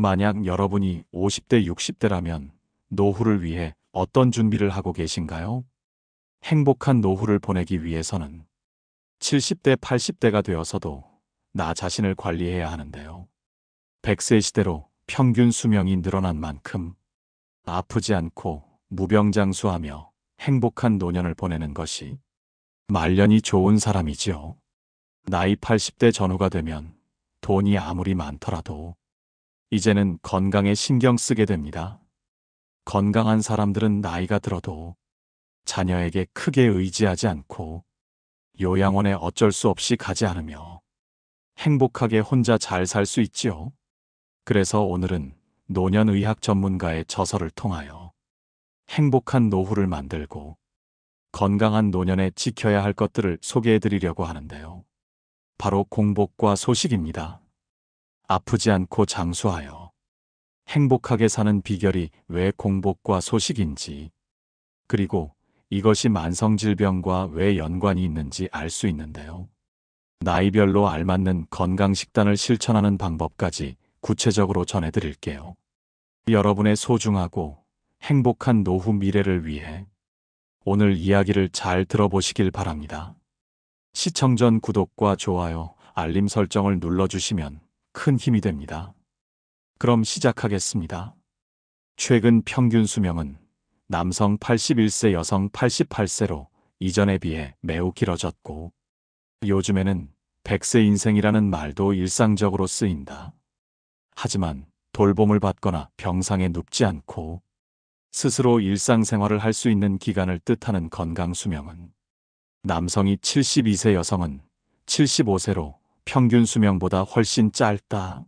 만약 여러분이 50대, 60대라면 노후를 위해 어떤 준비를 하고 계신가요? 행복한 노후를 보내기 위해서는 70대, 80대가 되어서도 나 자신을 관리해야 하는데요. 100세 시대로 평균 수명이 늘어난 만큼 아프지 않고 무병장수하며 행복한 노년을 보내는 것이 말년이 좋은 사람이지요. 나이 80대 전후가 되면 돈이 아무리 많더라도 이제는 건강에 신경 쓰게 됩니다. 건강한 사람들은 나이가 들어도 자녀에게 크게 의지하지 않고 요양원에 어쩔 수 없이 가지 않으며 행복하게 혼자 잘 살 수 있지요. 그래서 오늘은 노년의학 전문가의 저서를 통하여 행복한 노후를 만들고 건강한 노년에 지켜야 할 것들을 소개해 드리려고 하는데요. 바로 공복과 소식입니다. 아프지 않고 장수하여 행복하게 사는 비결이 왜 공복과 소식인지, 그리고 이것이 만성질병과 왜 연관이 있는지 알 수 있는데요. 나이별로 알맞는 건강 식단을 실천하는 방법까지 구체적으로 전해드릴게요. 여러분의 소중하고 행복한 노후 미래를 위해 오늘 이야기를 잘 들어보시길 바랍니다. 시청 전 구독과 좋아요, 알림 설정을 눌러주시면 큰 힘이 됩니다. 그럼 시작하겠습니다. 최근 평균 수명은 남성 81세, 여성 88세로 이전에 비해 매우 길어졌고, 요즘에는 100세 인생이라는 말도 일상적으로 쓰인다. 하지만 돌봄을 받거나 병상에 눕지 않고 스스로 일상생활을 할 수 있는 기간을 뜻하는 건강 수명은 남성이 72세 여성은 75세로 평균 수명보다 훨씬 짧다.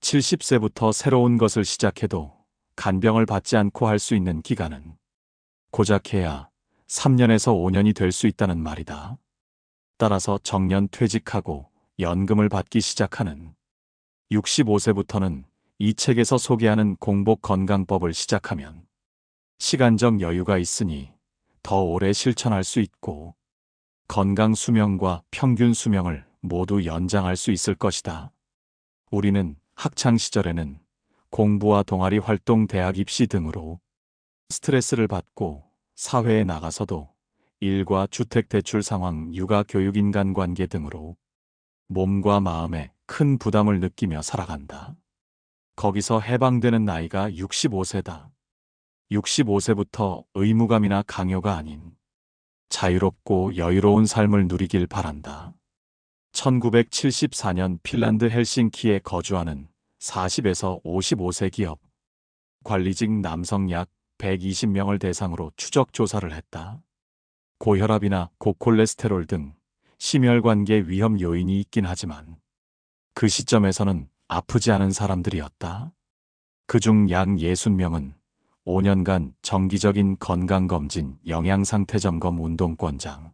70세부터 새로운 것을 시작해도 간병을 받지 않고 할 수 있는 기간은 고작 해야 3년에서 5년이 될 수 있다는 말이다. 따라서 정년 퇴직하고 연금을 받기 시작하는 65세부터는 이 책에서 소개하는 공복 건강법을 시작하면 시간적 여유가 있으니 더 오래 실천할 수 있고 건강 수명과 평균 수명을 모두 연장할 수 있을 것이다. 우리는 학창 시절에는 공부와 동아리 활동, 대학 입시 등으로 스트레스를 받고 사회에 나가서도 일과 주택 대출 상황, 육아 교육 인간관계 등으로 몸과 마음에 큰 부담을 느끼며 살아간다. 거기서 해방되는 나이가 65세다. 65세부터 의무감이나 강요가 아닌 자유롭고 여유로운 삶을 누리길 바란다. 1974년 핀란드 헬싱키에 거주하는 40에서 55세 기업 관리직 남성 약 120명을 대상으로 추적 조사를 했다. 고혈압이나 고콜레스테롤 등 심혈관계 위험 요인이 있긴 하지만 그 시점에서는 아프지 않은 사람들이었다. 그중 약 60명은 5년간 정기적인 건강검진, 영양상태 점검 운동권장,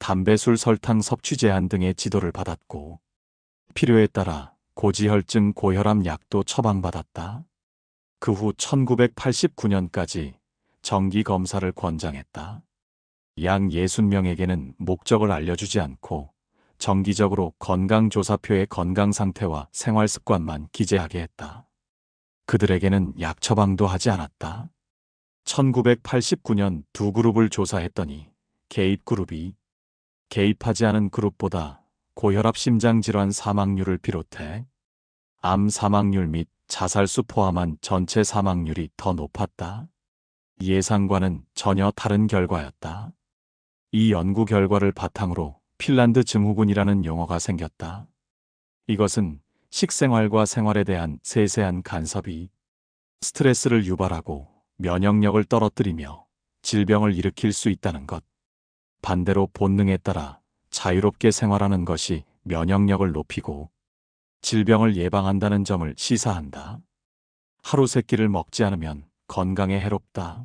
담배, 술, 설탕 섭취 제한 등의 지도를 받았고, 필요에 따라 고지혈증, 고혈압 약도 처방받았다. 그 후 1989년까지 정기 검사를 권장했다. 약 60명에게는 목적을 알려주지 않고 정기적으로 건강조사표의 건강 상태와 생활 습관만 기재하게 했다. 그들에게는 약 처방도 하지 않았다. 1989년 두 그룹을 조사했더니 개입 그룹이 개입하지 않은 그룹보다 고혈압 심장질환 사망률을 비롯해 암 사망률 및 자살수 포함한 전체 사망률이 더 높았다. 예상과는 전혀 다른 결과였다. 이 연구 결과를 바탕으로 핀란드 증후군이라는 용어가 생겼다. 이것은 식생활과 생활에 대한 세세한 간섭이 스트레스를 유발하고 면역력을 떨어뜨리며 질병을 일으킬 수 있다는 것. 반대로 본능에 따라 자유롭게 생활하는 것이 면역력을 높이고 질병을 예방한다는 점을 시사한다. 하루 세 끼를 먹지 않으면 건강에 해롭다.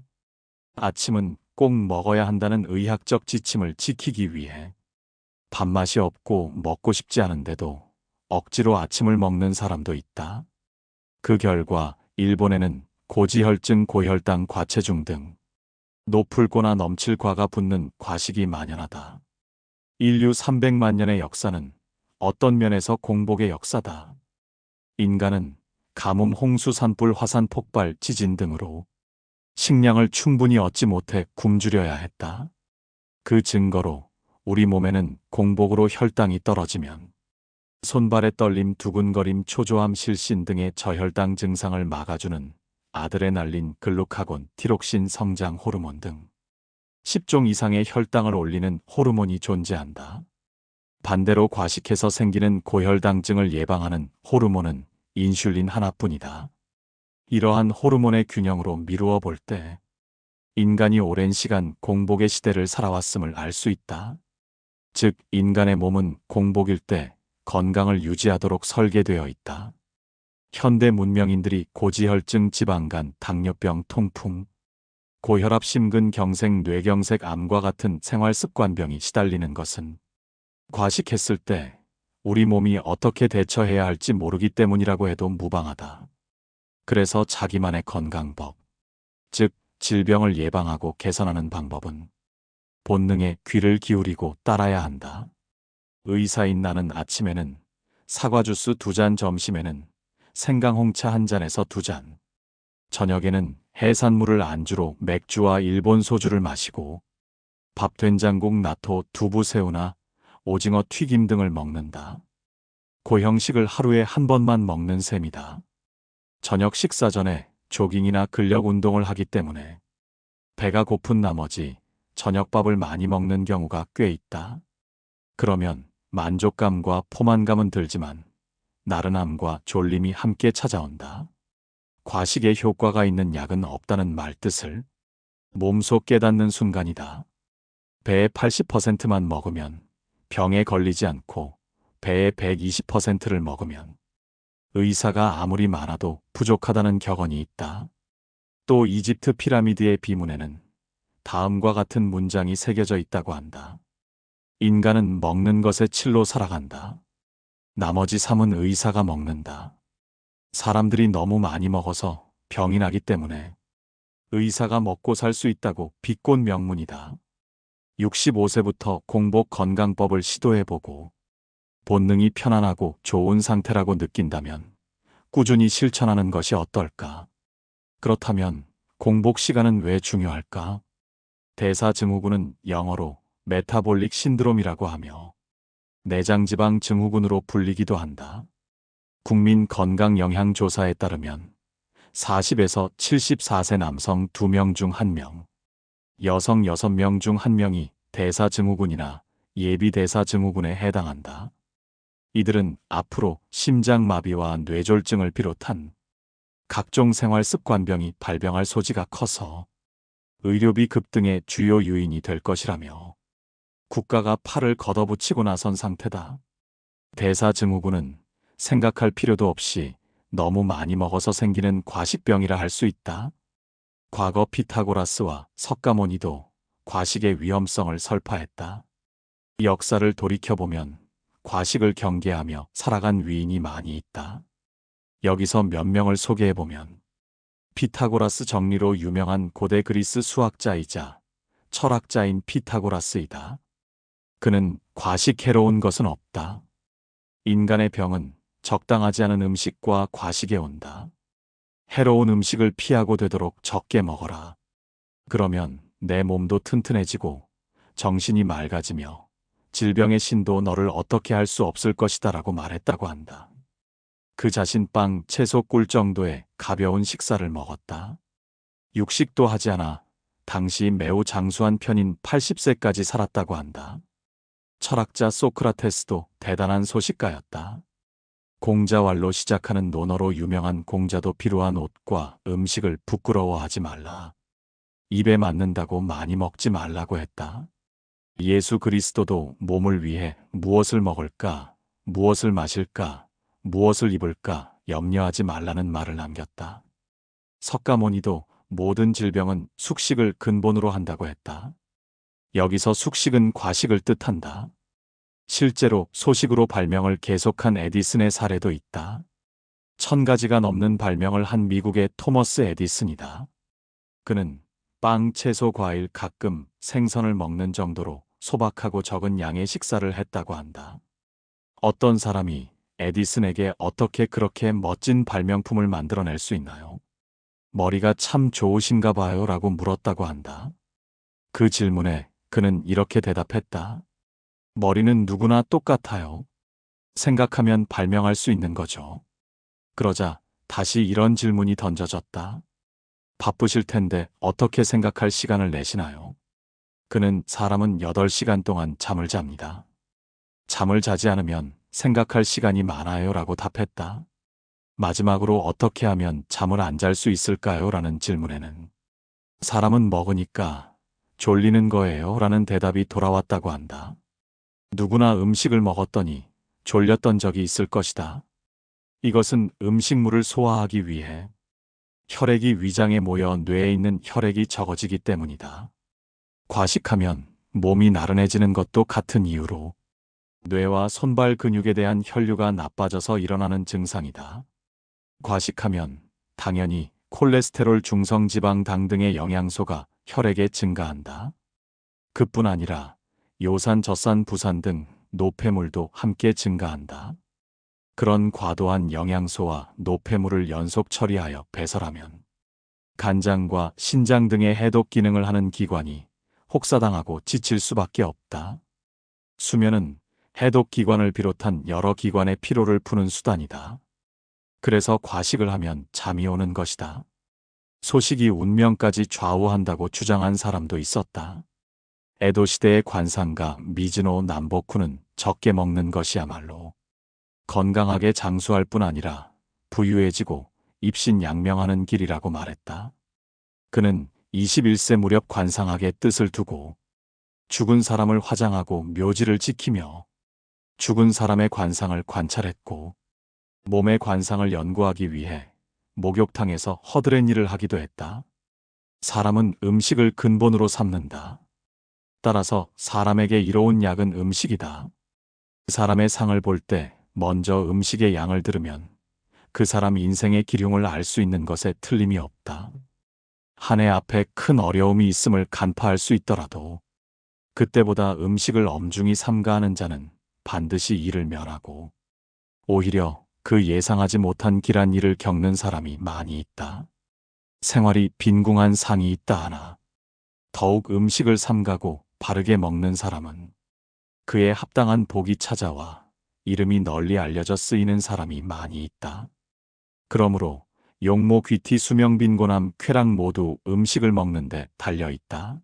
아침은 꼭 먹어야 한다는 의학적 지침을 지키기 위해 밥맛이 없고 먹고 싶지 않은데도 억지로 아침을 먹는 사람도 있다. 그 결과 일본에는 고지혈증, 고혈당, 과체중 등 노풀고나 넘칠 과가 붙는 과식이 만연하다. 인류 300만 년의 역사는 어떤 면에서 공복의 역사다. 인간은 가뭄, 홍수, 산불, 화산 폭발, 지진 등으로 식량을 충분히 얻지 못해 굶주려야 했다. 그 증거로 우리 몸에는 공복으로 혈당이 떨어지면 손발의 떨림, 두근거림, 초조함, 실신 등의 저혈당 증상을 막아주는 아드레날린, 글루카곤, 티록신 성장 호르몬 등 10종 이상의 혈당을 올리는 호르몬이 존재한다. 반대로 과식해서 생기는 고혈당증을 예방하는 호르몬은 인슐린 하나뿐이다. 이러한 호르몬의 균형으로 미루어 볼 때 인간이 오랜 시간 공복의 시대를 살아왔음을 알 수 있다. 즉, 인간의 몸은 공복일 때 건강을 유지하도록 설계되어 있다. 현대 문명인들이 고지혈증, 지방간, 당뇨병, 통풍, 고혈압, 심근, 경색, 뇌경색, 암과 같은 생활 습관병이 시달리는 것은 과식했을 때 우리 몸이 어떻게 대처해야 할지 모르기 때문이라고 해도 무방하다. 그래서 자기만의 건강법, 즉 질병을 예방하고 개선하는 방법은 본능에 귀를 기울이고 따라야 한다. 의사인 나는 아침에는 사과 주스 두 잔, 점심에는 생강홍차 한 잔에서 두 잔, 저녁에는 해산물을 안주로 맥주와 일본 소주를 마시고 밥, 된장국, 나토, 두부, 새우나 오징어 튀김 등을 먹는다. 고형식을 하루에 한 번만 먹는 셈이다. 저녁 식사 전에 조깅이나 근력 운동을 하기 때문에 배가 고픈 나머지 저녁밥을 많이 먹는 경우가 꽤 있다. 그러면 만족감과 포만감은 들지만 나른함과 졸림이 함께 찾아온다. 과식에 효과가 있는 약은 없다는 말 뜻을 몸소 깨닫는 순간이다. 배의 80%만 먹으면 병에 걸리지 않고 배의 120%를 먹으면 의사가 아무리 많아도 부족하다는 격언이 있다. 또 이집트 피라미드의 비문에는 다음과 같은 문장이 새겨져 있다고 한다. 인간은 먹는 것에 칠로 살아간다. 나머지 삶은 의사가 먹는다. 사람들이 너무 많이 먹어서 병이 나기 때문에 의사가 먹고 살 수 있다고 비꼰 명문이다. 65세부터 공복 건강법을 시도해보고 본능이 편안하고 좋은 상태라고 느낀다면 꾸준히 실천하는 것이 어떨까? 그렇다면 공복 시간은 왜 중요할까? 대사증후군은 영어로 메타볼릭 신드롬이라고 하며 내장지방 증후군으로 불리기도 한다. 국민 건강 영향 조사에 따르면 40에서 74세 남성 2명 중 1명, 여성 6명 중 1명이 대사증후군이나 예비대사증후군에 해당한다. 이들은 앞으로 심장마비와 뇌졸증을 비롯한 각종 생활 습관병이 발병할 소지가 커서 의료비 급등의 주요 요인이 될 것이라며 국가가 팔을 걷어붙이고 나선 상태다. 대사 증후군은 생각할 필요도 없이 너무 많이 먹어서 생기는 과식병이라 할 수 있다. 과거 피타고라스와 석가모니도 과식의 위험성을 설파했다. 역사를 돌이켜보면 과식을 경계하며 살아간 위인이 많이 있다. 여기서 몇 명을 소개해보면 피타고라스 정리로 유명한 고대 그리스 수학자이자 철학자인 피타고라스이다. 그는 과식 해로운 것은 없다. 인간의 병은 적당하지 않은 음식과 과식에 온다. 해로운 음식을 피하고 되도록 적게 먹어라. 그러면 내 몸도 튼튼해지고 정신이 맑아지며 질병의 신도 너를 어떻게 할 수 없을 것이다 라고 말했다고 한다. 그 자신 빵, 채소 꿀 정도의 가벼운 식사를 먹었다. 육식도 하지 않아 당시 매우 장수한 편인 80세까지 살았다고 한다. 철학자 소크라테스도 대단한 소식가였다. 공자왈로 시작하는 논어로 유명한 공자도 필요한 옷과 음식을 부끄러워하지 말라. 입에 맞는다고 많이 먹지 말라고 했다. 예수 그리스도도 몸을 위해 무엇을 먹을까, 무엇을 마실까, 무엇을 입을까 염려하지 말라는 말을 남겼다. 석가모니도 모든 질병은 숙식을 근본으로 한다고 했다. 여기서 숙식은 과식을 뜻한다. 실제로 소식으로 발명을 계속한 에디슨의 사례도 있다. 천 가지가 넘는 발명을 한 미국의 토머스 에디슨이다. 그는 빵, 채소, 과일, 가끔 생선을 먹는 정도로 소박하고 적은 양의 식사를 했다고 한다. 어떤 사람이 에디슨에게 어떻게 그렇게 멋진 발명품을 만들어낼 수 있나요? 머리가 참 좋으신가 봐요 라고 물었다고 한다. 그 질문에 그는 이렇게 대답했다. 머리는 누구나 똑같아요. 생각하면 발명할 수 있는 거죠. 그러자 다시 이런 질문이 던져졌다. 바쁘실 텐데 어떻게 생각할 시간을 내시나요? 그는 사람은 8시간 동안 잠을 잡니다. 잠을 자지 않으면 생각할 시간이 많아요 라고 답했다. 마지막으로 어떻게 하면 잠을 안 잘 수 있을까요? 라는 질문에는 사람은 먹으니까 졸리는 거예요 라는 대답이 돌아왔다고 한다. 누구나 음식을 먹었더니 졸렸던 적이 있을 것이다. 이것은 음식물을 소화하기 위해 혈액이 위장에 모여 뇌에 있는 혈액이 적어지기 때문이다. 과식하면 몸이 나른해지는 것도 같은 이유로 뇌와 손발 근육에 대한 혈류가 나빠져서 일어나는 증상이다. 과식하면 당연히 콜레스테롤 중성 지방 당 등의 영양소가 혈액에 증가한다. 그뿐 아니라 요산, 젖산, 부산 등 노폐물도 함께 증가한다. 그런 과도한 영양소와 노폐물을 연속 처리하여 배설하면 간장과 신장 등의 해독 기능을 하는 기관이 혹사당하고 지칠 수밖에 없다. 수면은 해독 기관을 비롯한 여러 기관의 피로를 푸는 수단이다. 그래서 과식을 하면 잠이 오는 것이다. 소식이 운명까지 좌우한다고 주장한 사람도 있었다. 에도 시대의 관상가 미즈노 남보쿠는 적게 먹는 것이야말로 건강하게 장수할 뿐 아니라 부유해지고 입신양명하는 길이라고 말했다. 그는 21세 무렵 관상학의 뜻을 두고 죽은 사람을 화장하고 묘지를 지키며 죽은 사람의 관상을 관찰했고 몸의 관상을 연구하기 위해 목욕탕에서 허드렛 일을 하기도 했다. 사람은 음식을 근본으로 삼는다. 따라서 사람에게 이로운 약은 음식이다. 사람의 상을 볼 때 먼저 음식의 양을 들으면 그 사람 인생의 기륭을 알 수 있는 것에 틀림이 없다. 한 해 앞에 큰 어려움이 있음을 간파할 수 있더라도 그때보다 음식을 엄중히 삼가하는 자는 반드시 이를 멸하고 오히려 그 예상하지 못한 길한 일을 겪는 사람이 많이 있다. 생활이 빈궁한 상이 있다 하나 더욱 음식을 삼가고 바르게 먹는 사람은 그에 합당한 복이 찾아와 이름이 널리 알려져 쓰이는 사람이 많이 있다. 그러므로 용모 귀티 수명 빈곤함 쾌락 모두 음식을 먹는데 달려 있다.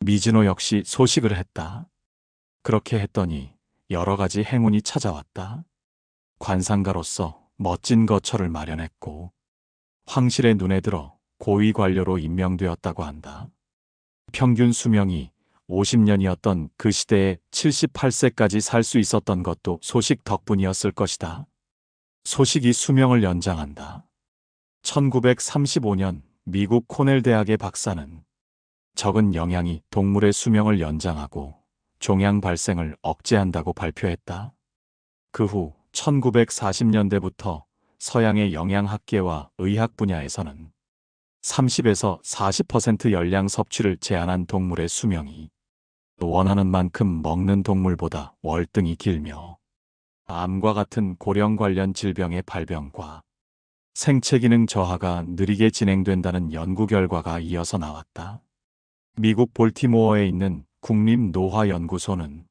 미즈노 역시 소식을 했다. 그렇게 했더니 여러 가지 행운이 찾아왔다. 관상가로서 멋진 거처를 마련했고 황실의 눈에 들어 고위 관료로 임명되었다고 한다. 평균 수명이 50년이었던 그 시대에 78세까지 살 수 있었던 것도 소식 덕분이었을 것이다. 소식이 수명을 연장한다. 1935년 미국 코넬 대학의 박사는 적은 영양이 동물의 수명을 연장하고 종양 발생을 억제한다고 발표했다. 그 후 1940년대부터 서양의 영양학계와 의학 분야에서는 30에서 40% 열량 섭취를 제한한 동물의 수명이 원하는 만큼 먹는 동물보다 월등히 길며 암과 같은 고령 관련 질병의 발병과 생체 기능 저하가 느리게 진행된다는 연구 결과가 이어서 나왔다. 미국 볼티모어에 있는 국립노화연구소는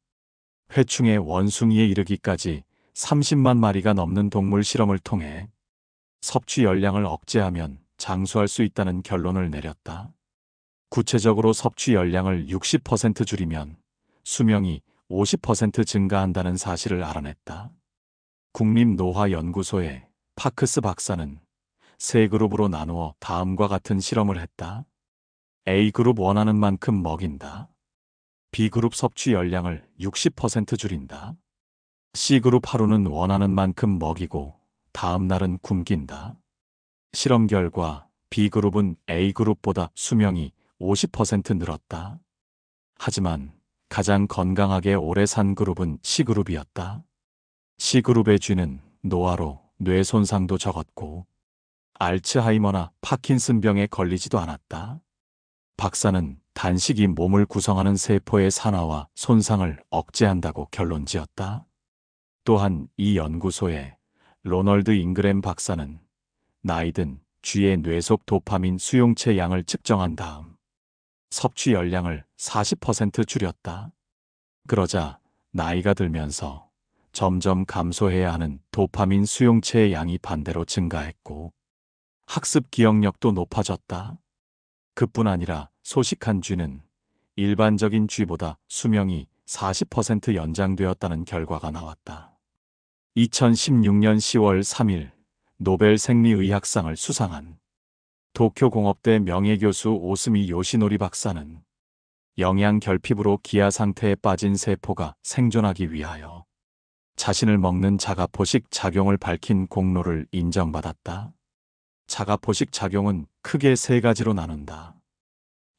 회충의 원숭이에 이르기까지 30만 마리가 넘는 동물 실험을 통해 섭취 열량을 억제하면 장수할 수 있다는 결론을 내렸다. 구체적으로 섭취 열량을 60% 줄이면 수명이 50% 증가한다는 사실을 알아냈다. 국립노화연구소의 파크스 박사는 세 그룹으로 나누어 다음과 같은 실험을 했다. A그룹 원하는 만큼 먹인다. B그룹 섭취 열량을 60% 줄인다. C그룹 하루는 원하는 만큼 먹이고 다음 날은 굶긴다. 실험 결과 B그룹은 A그룹보다 수명이 50% 늘었다. 하지만 가장 건강하게 오래 산 그룹은 C그룹이었다. C그룹의 쥐는 노화로 뇌 손상도 적었고 알츠하이머나 파킨슨병에 걸리지도 않았다. 박사는 단식이 몸을 구성하는 세포의 산화와 손상을 억제한다고 결론 지었다. 또한 이 연구소의 로널드 잉그램 박사는 나이든 쥐의 뇌속 도파민 수용체 양을 측정한 다음 섭취 열량을 40% 줄였다. 그러자 나이가 들면서 점점 감소해야 하는 도파민 수용체의 양이 반대로 증가했고 학습 기억력도 높아졌다. 그뿐 아니라 소식한 쥐는 일반적인 쥐보다 수명이 40% 연장되었다는 결과가 나왔다. 2016년 10월 3일 노벨 생리의학상을 수상한 도쿄공업대 명예교수 오스미 요시노리 박사는 영양 결핍으로 기아 상태에 빠진 세포가 생존하기 위하여 자신을 먹는 자가포식 작용을 밝힌 공로를 인정받았다. 자가포식 작용은 크게 세 가지로 나눈다.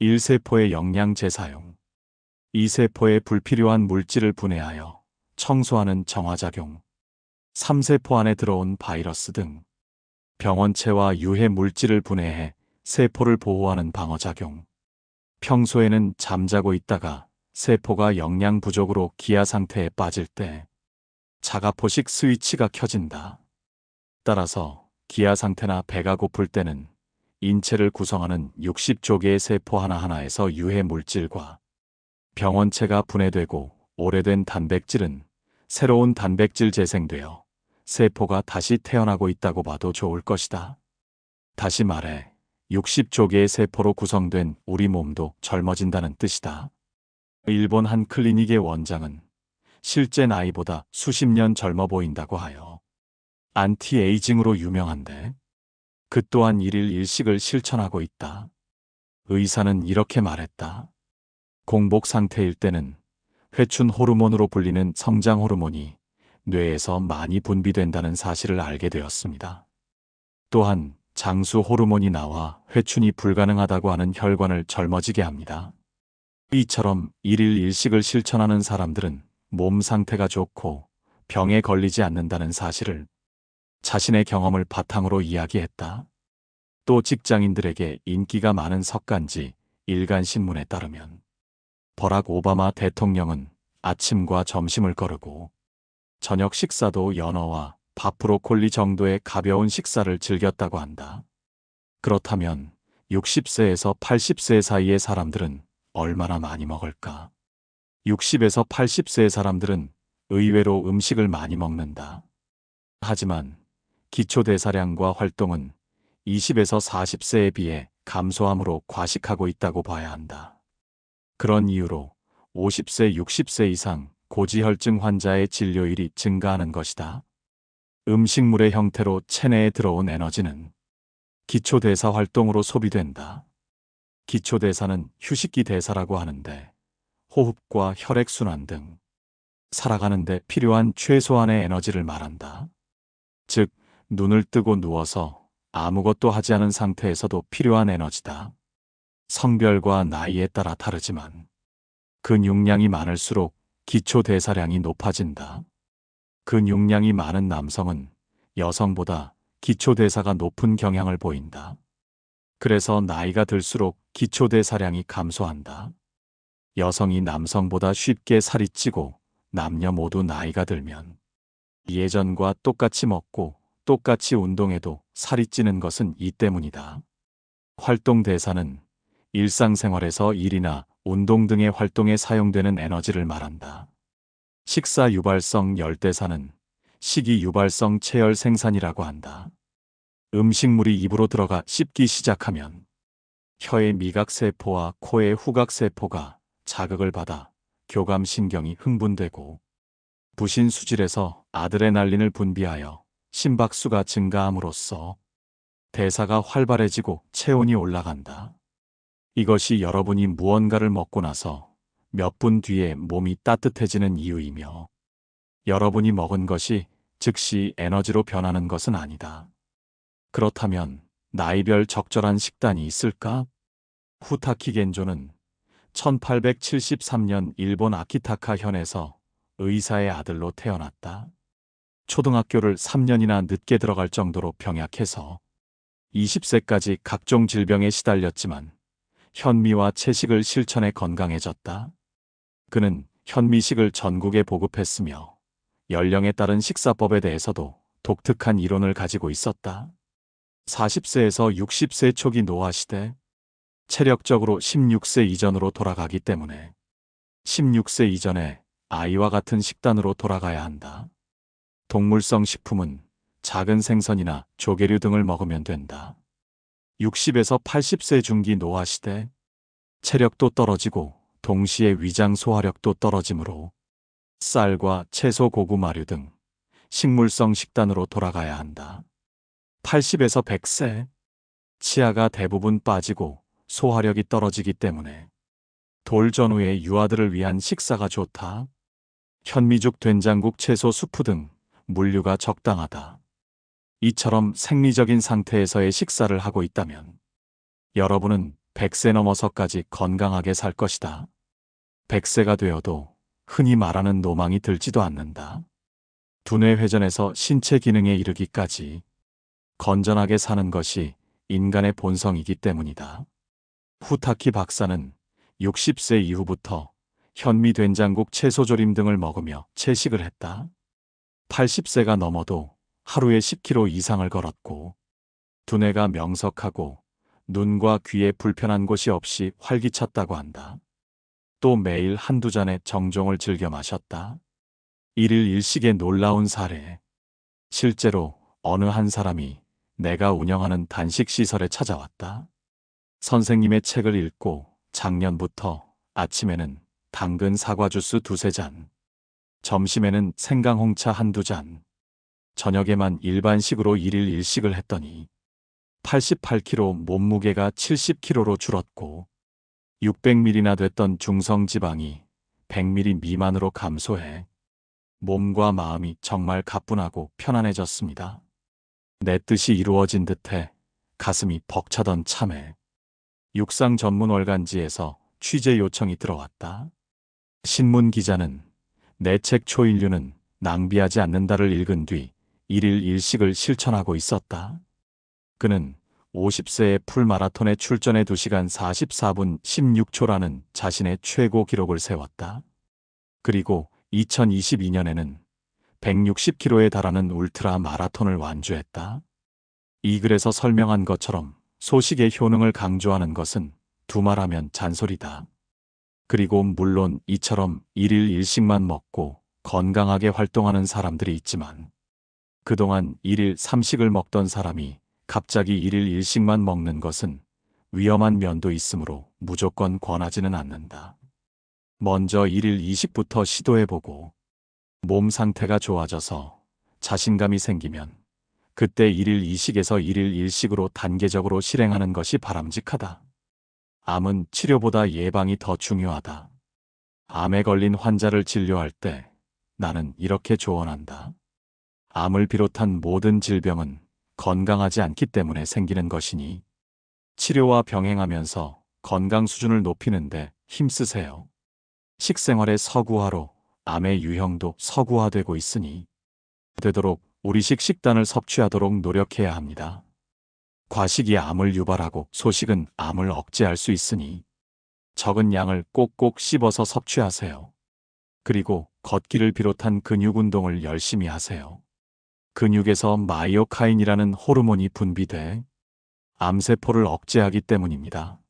1세포의 영양 재사용, 2세포의 불필요한 물질을 분해하여 청소하는 정화작용, 3세포 안에 들어온 바이러스 등 병원체와 유해 물질을 분해해 세포를 보호하는 방어작용. 평소에는 잠자고 있다가 세포가 영양 부족으로 기아 상태에 빠질 때 자가포식 스위치가 켜진다. 따라서 기아 상태나 배가 고플 때는 인체를 구성하는 60조 개의 세포 하나하나에서 유해 물질과 병원체가 분해되고 오래된 단백질은 새로운 단백질 재생되어 세포가 다시 태어나고 있다고 봐도 좋을 것이다. 다시 말해 60조 개의 세포로 구성된 우리 몸도 젊어진다는 뜻이다. 일본 한 클리닉의 원장은 실제 나이보다 수십 년 젊어 보인다고 하여 안티에이징으로 유명한데 그 또한 일일 일식을 실천하고 있다. 의사는 이렇게 말했다. 공복 상태일 때는 회춘 호르몬으로 불리는 성장 호르몬이 뇌에서 많이 분비된다는 사실을 알게 되었습니다. 또한 장수 호르몬이 나와 회춘이 불가능하다고 하는 혈관을 젊어지게 합니다. 이처럼 일일 일식을 실천하는 사람들은 몸 상태가 좋고 병에 걸리지 않는다는 사실을 자신의 경험을 바탕으로 이야기했다. 또 직장인들에게 인기가 많은 석간지 일간신문에 따르면 버락 오바마 대통령은 아침과 점심을 거르고 저녁 식사도 연어와 밥 브로콜리 정도의 가벼운 식사를 즐겼다고 한다. 그렇다면 60세에서 80세 사이의 사람들은 얼마나 많이 먹을까? 60에서 80세의 사람들은 의외로 음식을 많이 먹는다. 하지만 기초대사량과 활동은 20에서 40세에 비해 감소함으로 과식하고 있다고 봐야 한다. 그런 이유로 50세, 60세 이상 고지혈증 환자의 진료일이 증가하는 것이다. 음식물의 형태로 체내에 들어온 에너지는 기초대사 활동으로 소비된다. 기초대사는 휴식기 대사라고 하는데 호흡과 혈액순환 등 살아가는데 필요한 최소한의 에너지를 말한다. 즉, 눈을 뜨고 누워서 아무것도 하지 않은 상태에서도 필요한 에너지다. 성별과 나이에 따라 다르지만 근육량이 많을수록 기초 대사량이 높아진다. 근육량이 많은 남성은 여성보다 기초 대사가 높은 경향을 보인다. 그래서 나이가 들수록 기초 대사량이 감소한다. 여성이 남성보다 쉽게 살이 찌고 남녀 모두 나이가 들면 예전과 똑같이 먹고 똑같이 운동해도 살이 찌는 것은 이 때문이다. 활동 대사는 일상생활에서 일이나 운동 등의 활동에 사용되는 에너지를 말한다. 식사 유발성 열대사는 식이 유발성 체열 생산이라고 한다. 음식물이 입으로 들어가 씹기 시작하면 혀의 미각세포와 코의 후각세포가 자극을 받아 교감신경이 흥분되고 부신 수질에서 아드레날린을 분비하여 심박수가 증가함으로써 대사가 활발해지고 체온이 올라간다. 이것이 여러분이 무언가를 먹고 나서 몇 분 뒤에 몸이 따뜻해지는 이유이며 여러분이 먹은 것이 즉시 에너지로 변하는 것은 아니다. 그렇다면 나이별 적절한 식단이 있을까? 후타키 겐조는 1873년 일본 아키타카 현에서 의사의 아들로 태어났다. 초등학교를 3년이나 늦게 들어갈 정도로 병약해서 20세까지 각종 질병에 시달렸지만 현미와 채식을 실천해 건강해졌다. 그는 현미식을 전국에 보급했으며 연령에 따른 식사법에 대해서도 독특한 이론을 가지고 있었다. 40세에서 60세 초기 노화 시대, 체력적으로 16세 이전으로 돌아가기 때문에 16세 이전에 아이와 같은 식단으로 돌아가야 한다. 동물성 식품은 작은 생선이나 조개류 등을 먹으면 된다. 60에서 80세 중기 노화 시대 체력도 떨어지고 동시에 위장 소화력도 떨어지므로 쌀과 채소 고구마류 등 식물성 식단으로 돌아가야 한다. 80에서 100세 치아가 대부분 빠지고 소화력이 떨어지기 때문에 돌 전후의 유아들을 위한 식사가 좋다. 현미죽, 된장국, 채소, 수프 등 물류가 적당하다. 이처럼 생리적인 상태에서의 식사를 하고 있다면 여러분은 100세 넘어서까지 건강하게 살 것이다. 100세가 되어도 흔히 말하는 노망이 들지도 않는다. 두뇌 회전에서 신체 기능에 이르기까지 건전하게 사는 것이 인간의 본성이기 때문이다. 후타키 박사는 60세 이후부터 현미 된장국 채소조림 등을 먹으며 채식을 했다. 80세가 넘어도 하루에 10km 이상을 걸었고 두뇌가 명석하고 눈과 귀에 불편한 곳이 없이 활기찼다고 한다. 또 매일 한두 잔의 정종을 즐겨 마셨다. 일일 일식의 놀라운 사례. 실제로 어느 한 사람이 내가 운영하는 단식 시설에 찾아왔다. 선생님의 책을 읽고 작년부터 아침에는 당근 사과 주스 두세 잔, 점심에는 생강홍차 한두 잔, 저녁에만 일반식으로 일일 일식을 했더니 88kg 몸무게가 70kg로 줄었고 600ml나 됐던 중성 지방이 100ml 미만으로 감소해 몸과 마음이 정말 가뿐하고 편안해졌습니다. 내 뜻이 이루어진 듯해 가슴이 벅차던 참에 육상 전문 월간지에서 취재 요청이 들어왔다. 신문 기자는 내 책 초인류는 낭비하지 않는다를 읽은 뒤 일일 일식을 실천하고 있었다. 그는 50세의 풀마라톤에 출전해 2시간 44분 16초라는 자신의 최고 기록을 세웠다. 그리고 2022년에는 160km에 달하는 울트라 마라톤을 완주했다. 이 글에서 설명한 것처럼 소식의 효능을 강조하는 것은 두말하면 잔소리다. 그리고 물론 이처럼 일일 일식만 먹고 건강하게 활동하는 사람들이 있지만 그동안 일일 삼식을 먹던 사람이 갑자기 일일 일식만 먹는 것은 위험한 면도 있으므로 무조건 권하지는 않는다. 먼저 일일 이식부터 시도해보고 몸 상태가 좋아져서 자신감이 생기면 그때 일일 이식에서 일일 일식으로 단계적으로 실행하는 것이 바람직하다. 암은 치료보다 예방이 더 중요하다. 암에 걸린 환자를 진료할 때 나는 이렇게 조언한다. 암을 비롯한 모든 질병은 건강하지 않기 때문에 생기는 것이니 치료와 병행하면서 건강 수준을 높이는데 힘쓰세요. 식생활의 서구화로 암의 유형도 서구화되고 있으니 되도록 우리식 식단을 섭취하도록 노력해야 합니다. 과식이 암을 유발하고 소식은 암을 억제할 수 있으니 적은 양을 꼭꼭 씹어서 섭취하세요. 그리고 걷기를 비롯한 근육 운동을 열심히 하세요. 근육에서 마이오카인이라는 호르몬이 분비돼 암세포를 억제하기 때문입니다.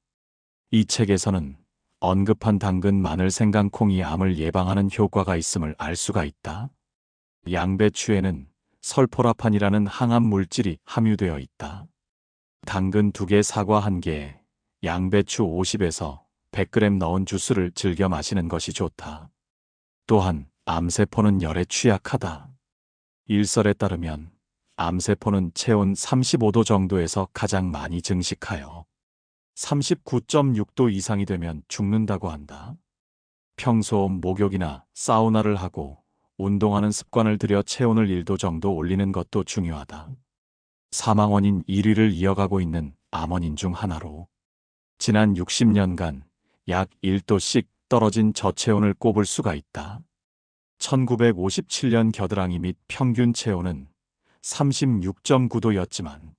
이 책에서는 언급한 당근, 마늘, 생강콩이 암을 예방하는 효과가 있음을 알 수가 있다. 양배추에는 설포라판이라는 항암 물질이 함유되어 있다. 당근 2개, 사과 1개에 양배추 50에서 100g 넣은 주스를 즐겨 마시는 것이 좋다. 또한 암세포는 열에 취약하다. 일설에 따르면 암세포는 체온 35도 정도에서 가장 많이 증식하여 39.6도 이상이 되면 죽는다고 한다. 평소 목욕이나 사우나를 하고 운동하는 습관을 들여 체온을 1도 정도 올리는 것도 중요하다. 사망 원인 1위를 이어가고 있는 암원인 중 하나로 지난 60년간 약 1도씩 떨어진 저체온을 꼽을 수가 있다. 1957년 겨드랑이 및 평균 체온은 36.9도였지만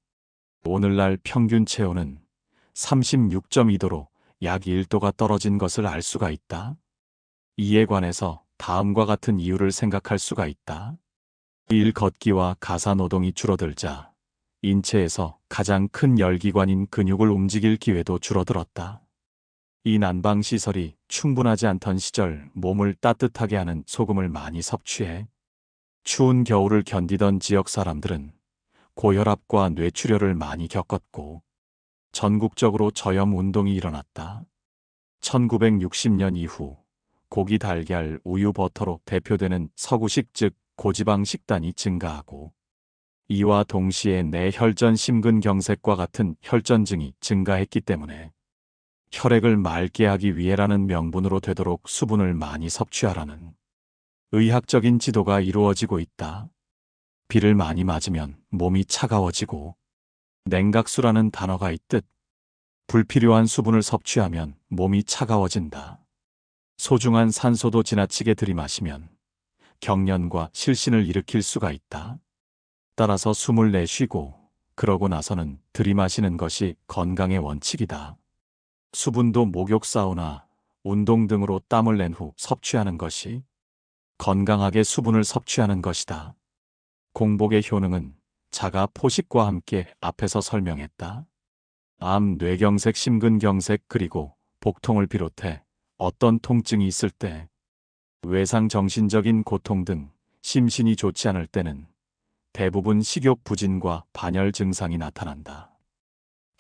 오늘날 평균 체온은 36.2도로 약 1도가 떨어진 것을 알 수가 있다. 이에 관해서 다음과 같은 이유를 생각할 수가 있다. 일 걷기와 가사 노동이 줄어들자 인체에서 가장 큰 열기관인 근육을 움직일 기회도 줄어들었다. 이 난방 시설이 충분하지 않던 시절 몸을 따뜻하게 하는 소금을 많이 섭취해 추운 겨울을 견디던 지역 사람들은 고혈압과 뇌출혈을 많이 겪었고 전국적으로 저염 운동이 일어났다. 1960년 이후 고기, 달걀, 우유, 버터로 대표되는 서구식 즉 고지방 식단이 증가하고 이와 동시에 뇌혈전 심근경색과 같은 혈전증이 증가했기 때문에 혈액을 맑게 하기 위해라는 명분으로 되도록 수분을 많이 섭취하라는 의학적인 지도가 이루어지고 있다. 비를 많이 맞으면 몸이 차가워지고 냉각수라는 단어가 있듯 불필요한 수분을 섭취하면 몸이 차가워진다. 소중한 산소도 지나치게 들이마시면 경련과 실신을 일으킬 수가 있다. 따라서 숨을 내쉬고 그러고 나서는 들이마시는 것이 건강의 원칙이다. 수분도 목욕 사우나, 운동 등으로 땀을 낸 후 섭취하는 것이 건강하게 수분을 섭취하는 것이다. 공복의 효능은 자가 포식과 함께 앞에서 설명했다. 암, 뇌경색, 심근경색 그리고 복통을 비롯해 어떤 통증이 있을 때 외상 정신적인 고통 등 심신이 좋지 않을 때는 대부분 식욕 부진과 반열 증상이 나타난다.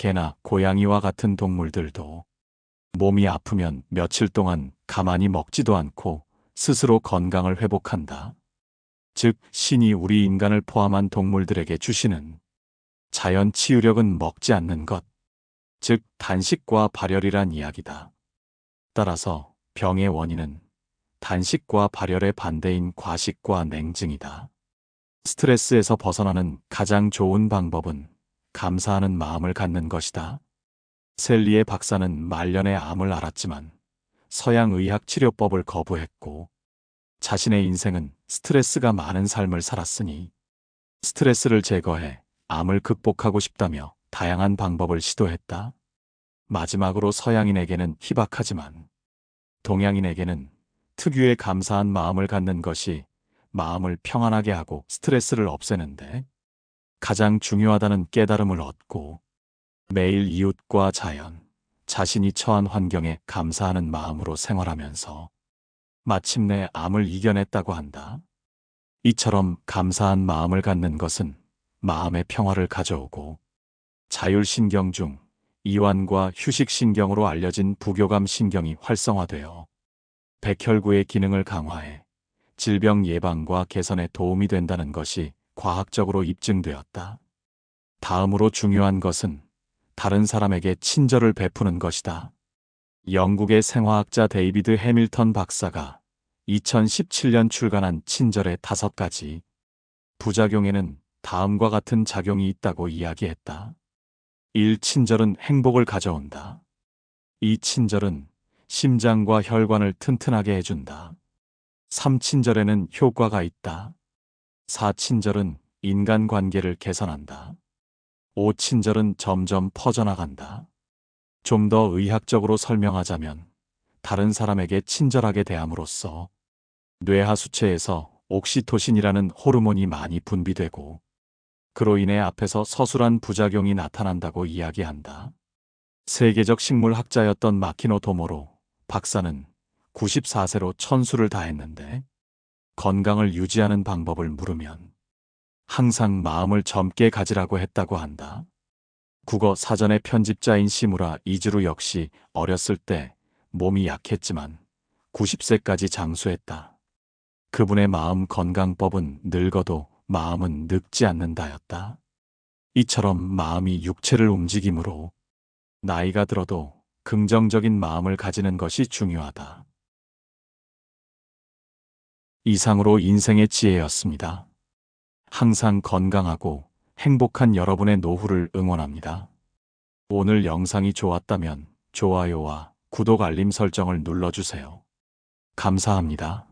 개나 고양이와 같은 동물들도 몸이 아프면 며칠 동안 가만히 먹지도 않고 스스로 건강을 회복한다. 즉, 신이 우리 인간을 포함한 동물들에게 주시는 자연 치유력은 먹지 않는 것, 즉, 단식과 발열이란 이야기다. 따라서 병의 원인은 단식과 발열의 반대인 과식과 냉증이다. 스트레스에서 벗어나는 가장 좋은 방법은 감사하는 마음을 갖는 것이다. 셀리의 박사는 말년의 암을 알았지만 서양 의학 치료법을 거부했고 자신의 인생은 스트레스가 많은 삶을 살았으니 스트레스를 제거해 암을 극복하고 싶다며 다양한 방법을 시도했다. 마지막으로 서양인에게는 희박하지만 동양인에게는 특유의 감사한 마음을 갖는 것이 마음을 평안하게 하고 스트레스를 없애는데 가장 중요하다는 깨달음을 얻고 매일 이웃과 자연, 자신이 처한 환경에 감사하는 마음으로 생활하면서 마침내 암을 이겨냈다고 한다. 이처럼 감사한 마음을 갖는 것은 마음의 평화를 가져오고 자율신경 중 이완과 휴식신경으로 알려진 부교감 신경이 활성화되어 백혈구의 기능을 강화해 질병 예방과 개선에 도움이 된다는 것이 과학적으로 입증되었다. 다음으로 중요한 것은 다른 사람에게 친절을 베푸는 것이다. 영국의 생화학자 데이비드 해밀턴 박사가 2017년 출간한 친절의 다섯 가지 부작용에는 다음과 같은 작용이 있다고 이야기했다. 1. 친절은 행복을 가져온다. 2. 친절은 심장과 혈관을 튼튼하게 해준다. 3. 친절에는 효과가 있다. 4. 친절은 인간관계를 개선한다. 5. 친절은 점점 퍼져나간다. 좀 더 의학적으로 설명하자면 다른 사람에게 친절하게 대함으로써 뇌하수체에서 옥시토신이라는 호르몬이 많이 분비되고 그로 인해 앞에서 서술한 부작용이 나타난다고 이야기한다. 세계적 식물학자였던 마키노 도모로 박사는 94세로 천수를 다했는데 건강을 유지하는 방법을 물으면 항상 마음을 젊게 가지라고 했다고 한다. 국어 사전의 편집자인 시무라 이즈루 역시 어렸을 때 몸이 약했지만 90세까지 장수했다. 그분의 마음 건강법은 늙어도 마음은 늙지 않는다였다. 이처럼 마음이 육체를 움직이므로 나이가 들어도 긍정적인 마음을 가지는 것이 중요하다. 이상으로 인생의 지혜였습니다. 항상 건강하고 행복한 여러분의 노후를 응원합니다. 오늘 영상이 좋았다면 좋아요와 구독 알림 설정을 눌러주세요. 감사합니다.